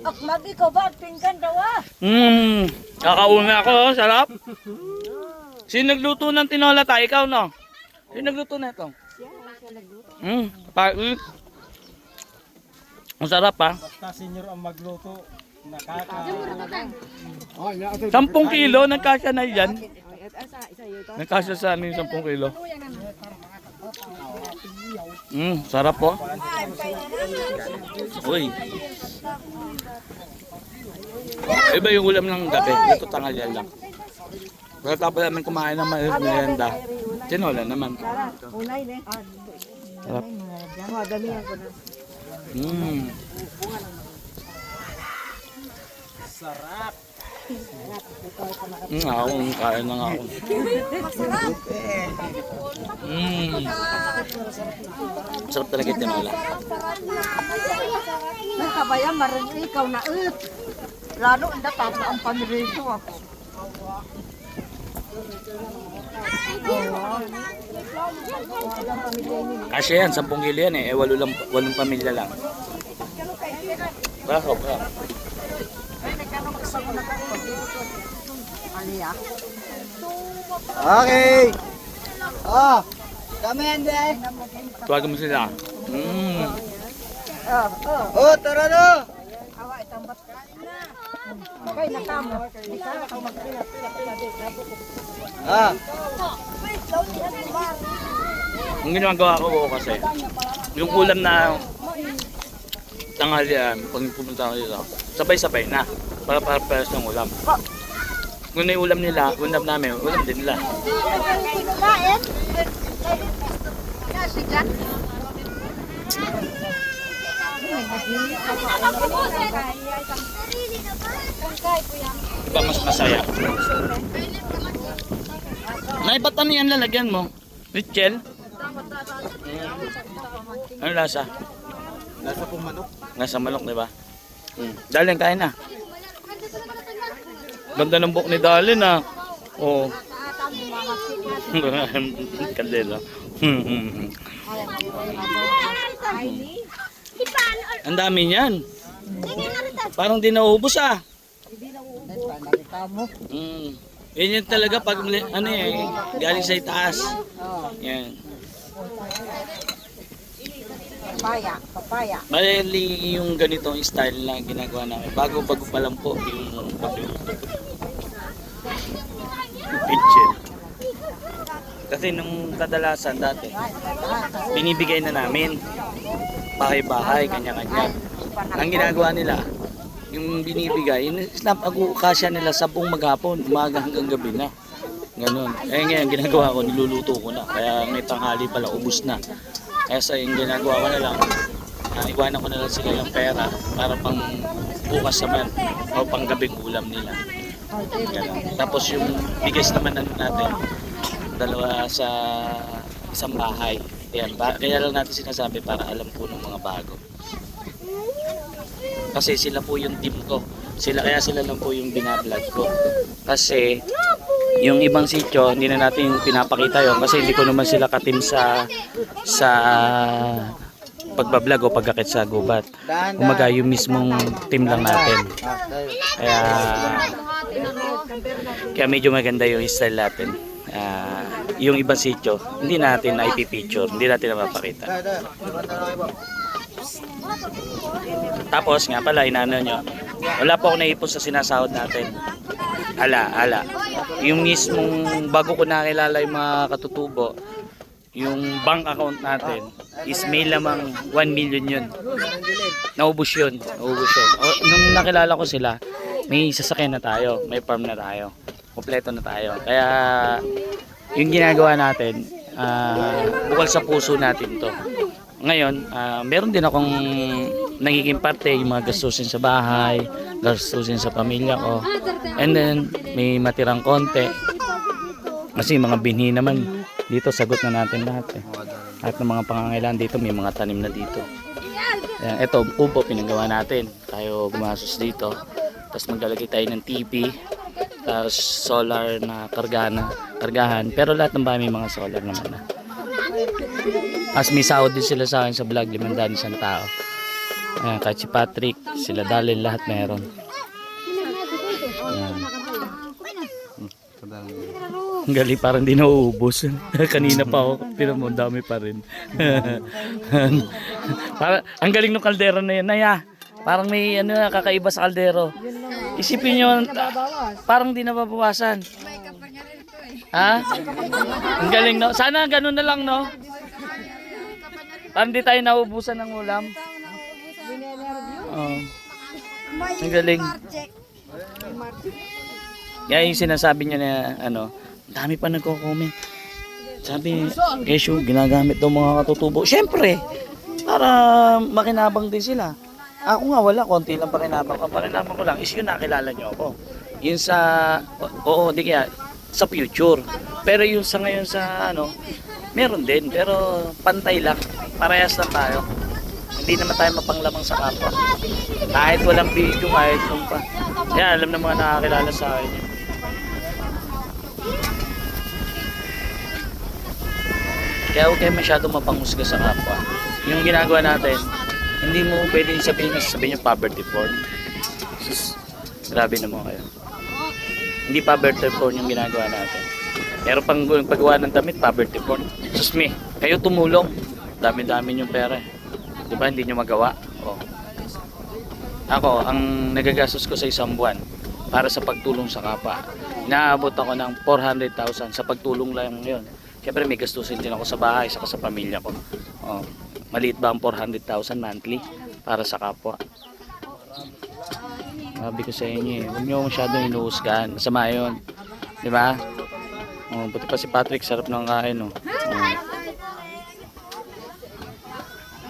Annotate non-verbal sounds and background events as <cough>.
Akmag ikaw ba? Pinggan daw ah. Mmm, kakauna ako, oh, sarap. Sino nagluto ng tinola tayo? Ikaw, no? Sino nagluto na ito? Mmm, pa mm. Ang sarap, ha? Basta senior ang magluto. Nakaka... Sampung kilo, nagkasya na yan. Nagkasya sa amin, sampung kilo. Mmm, sarap po. Uy. Iba yung ulam ng gabi. Ito tanghalian lang. Pero tapos namin kumain ng may merienda. Tinola naman. Unay ne. Sarap. Mmm. Sarap. Mm, ako, kain na nga ako. Mmm. Sarap talaga yung tinola. Nagkabayan marin ikaw na ut. Lalo ang dapat ang pamirito ako. Kasi yan, 10 kilo yan eh. eh walo lang, walong pamilya lang. Bako, bako. Ano? Okay. Ah. Kami hindi. Tuwagan mo sila. Mmm. Oh, oh. Oh, tara na. Ah. Ang ginagawa ko ko kasi, yung ulam na tanghalian, pag pumunta ako dito, sabay-sabay na. Para para para ng ulam. Kung na ulam nila, ulam namin, ulam din nila. Kasi Diba mas masaya? Nay, ba't ano yan lalagyan mo? Richel? Ano lasa? Nasa pong manok. Nasa manok, di ba? Hmm. Darling, kain na. Ganda ng buhok ni Darling, ah. Oo. <laughs> Kandela. Ang dami niyan. Parang di nauubos, ah. Mm. Yan yan talaga pag ano eh, galing sa itaas. Yan. Papaya. Papaya. Bali yung ganitong style na ginagawa namin. Bago bago pa lang po yung pitchin. Kasi nung kadalasan dati, binibigay na namin bahay-bahay, kanya-kanya. Ang ginagawa nila, yung binibigay, snap ako kasya nila sa buong maghapon, umaga hanggang gabi na. Ganun. Eh ngayon, ginagawa ko, niluluto ko na. Kaya may tanghali pala, ubus na. Kaya sa yung ginagawa ko na lang, uh, iwanan ko na lang sila ng pera para pang bukas naman o pang gabing ulam nila. Ganun. Tapos yung bigas naman natin, dalawa sa isang bahay. Ayan, ba- kaya lang natin sinasabi para alam po ng mga bago. Kasi sila po yung team ko. Sila kaya sila lang po yung binablog ko. Kasi yung ibang sityo, hindi na natin pinapakita yon kasi hindi ko naman sila katim sa sa pagbablog o pagkakit sa gubat. Kumaga yung mismong team lang natin. Kaya kaya medyo maganda yung style natin. Ah, yung ibang sityo, hindi natin na ipipicture, hindi natin na mapakita. Tapos nga pala, inano nyo, wala po ako naipon sa sinasahod natin. Ala, ala. Yung mismong, bago ko nakilala yung mga katutubo, yung bank account natin is may lamang 1 million yun. Naubos yun. Naubos yun. O, nung nakilala ko sila, may sasakyan na tayo, may farm na tayo, kompleto na tayo. Kaya yung ginagawa natin, ah, bukal sa puso natin to. Ngayon, ah, meron din akong nagiging parte yung mga gastusin sa bahay, gastusin sa pamilya ko. And then, may matirang konti. Kasi mga binhi naman, dito sagot na natin lahat eh. At ng mga pangangailangan dito, may mga tanim na dito. Ayan, ito, upo pinagawa natin. Tayo gumasos dito. Tapos maglalagay tayo ng TV. Tapos solar na kargana, kargahan. Pero lahat ng bahay may mga solar naman na. Tapos may sahod din sila sa akin sa vlog, limandaan isang tao. Ayan, kahit si Patrick, sila Dalin, lahat meron. Ang gali parang di nauubos. <laughs> Kanina pa ako, pero mo, ang dami pa rin. <laughs> Para, ang galing ng kaldero na yun. Naya, parang may ano, kakaiba sa kaldero. Isipin nyo, parang di nababawasan. Ha? Ang galing no? Sana ganun na lang no? Parang di tayo naubusan ng ulam. Oh. Ang galing. Kaya yung sinasabi niya na ano, dami pa nagko-comment. Sabi, Kesyo, ginagamit daw mga katutubo. Siyempre, para makinabang din sila. Ako nga wala, konti lang pakinabang ko. Pakinabang ko lang is yun nakilala niyo ako. Yun sa, oo, di kaya, sa future. Pero yung sa ngayon sa ano, meron din. Pero pantay lang. Parehas lang tayo. Hindi naman tayo mapanglamang sa kapwa. Kahit walang video, kahit kung pa. Yan, alam ng mga nakakilala sa akin yun. Kaya huwag kayo masyado mapanghusga sa kapwa. Yung ginagawa natin, hindi mo pwedeng sabihin na sabihin yung poverty porn. Sus, grabe naman kayo. Hindi poverty porn yung ginagawa natin. Pero pang paggawa ng damit, poverty porn. Sus me, kayo tumulong. Dami-dami yung pera. Di ba hindi nyo magawa? Oh. Ako, ang nagagastos ko sa isang buwan para sa pagtulong sa kapwa. Inaabot ako ng 400,000 sa pagtulong lang yun. Siyempre may gastusin din ako sa bahay, saka sa pamilya ko. Oh. Maliit ba ang 400,000 monthly para sa kapwa? Sabi ko sa inyo eh, huwag nyo masyadong inuusgan. Masama yun. Di ba? Oh, buti pa si Patrick, sarap ng kain. Oh. Oh.